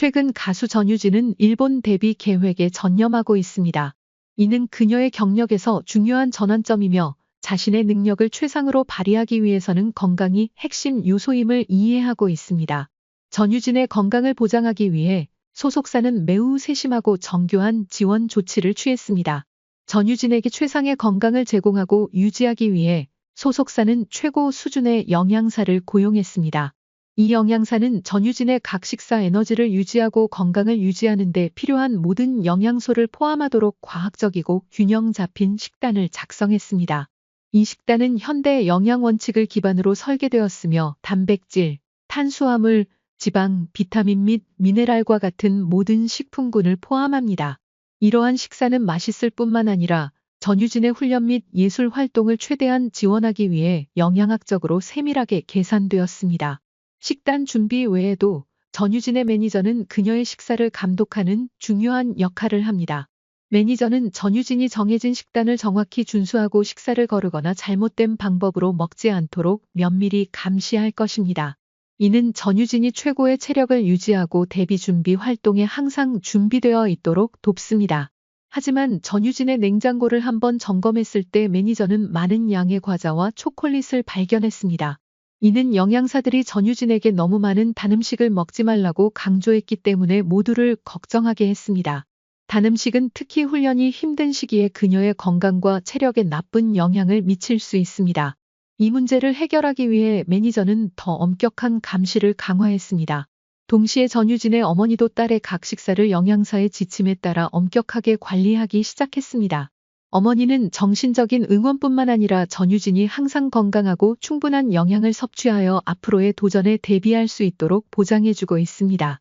최근 가수 전유진은 일본 데뷔 계획에 전념하고 있습니다. 이는 그녀의 경력에서 중요한 전환점이며 자신의 능력을 최상으로 발휘하기 위해서는 건강이 핵심 요소임을 이해하고 있습니다. 전유진의 건강을 보장하기 위해 소속사는 매우 세심하고 정교한 지원 조치를 취했습니다. 전유진에게 최상의 건강을 제공하고 유지하기 위해 소속사는 최고 수준의 영양사를 고용했습니다. 이 영양사는 전유진의 각 식사 에너지를 유지하고 건강을 유지하는 데 필요한 모든 영양소를 포함하도록 과학적이고 균형 잡힌 식단을 작성했습니다. 이 식단은 현대 영양 원칙을 기반으로 설계되었으며 단백질, 탄수화물, 지방, 비타민 및 미네랄과 같은 모든 식품군을 포함합니다. 이러한 식사는 맛있을 뿐만 아니라 전유진의 훈련 및 예술 활동을 최대한 지원하기 위해 영양학적으로 세밀하게 계산되었습니다. 식단 준비 외에도 전유진의 매니저는 그녀의 식사를 감독하는 중요한 역할을 합니다. 매니저는 전유진이 정해진 식단을 정확히 준수하고 식사를 거르거나 잘못된 방법으로 먹지 않도록 면밀히 감시할 것입니다. 이는 전유진이 최고의 체력을 유지하고 데뷔 준비 활동에 항상 준비되어 있도록 돕습니다. 하지만 전유진의 냉장고를 한번 점검했을 때 매니저는 많은 양의 과자와 초콜릿을 발견했습니다. 이는 영양사들이 전유진에게 너무 많은 단 음식을 먹지 말라고 강조했기 때문에 모두를 걱정하게 했습니다. 단 음식은 특히 훈련이 힘든 시기에 그녀의 건강과 체력에 나쁜 영향을 미칠 수 있습니다. 이 문제를 해결하기 위해 매니저는 더 엄격한 감시를 강화했습니다. 동시에 전유진의 어머니도 딸의 각 식사를 영양사의 지침에 따라 엄격하게 관리하기 시작했습니다. 어머니는 정신적인 응원뿐만 아니라 전유진이 항상 건강하고 충분한 영양을 섭취하여 앞으로의 도전에 대비할 수 있도록 보장해주고 있습니다.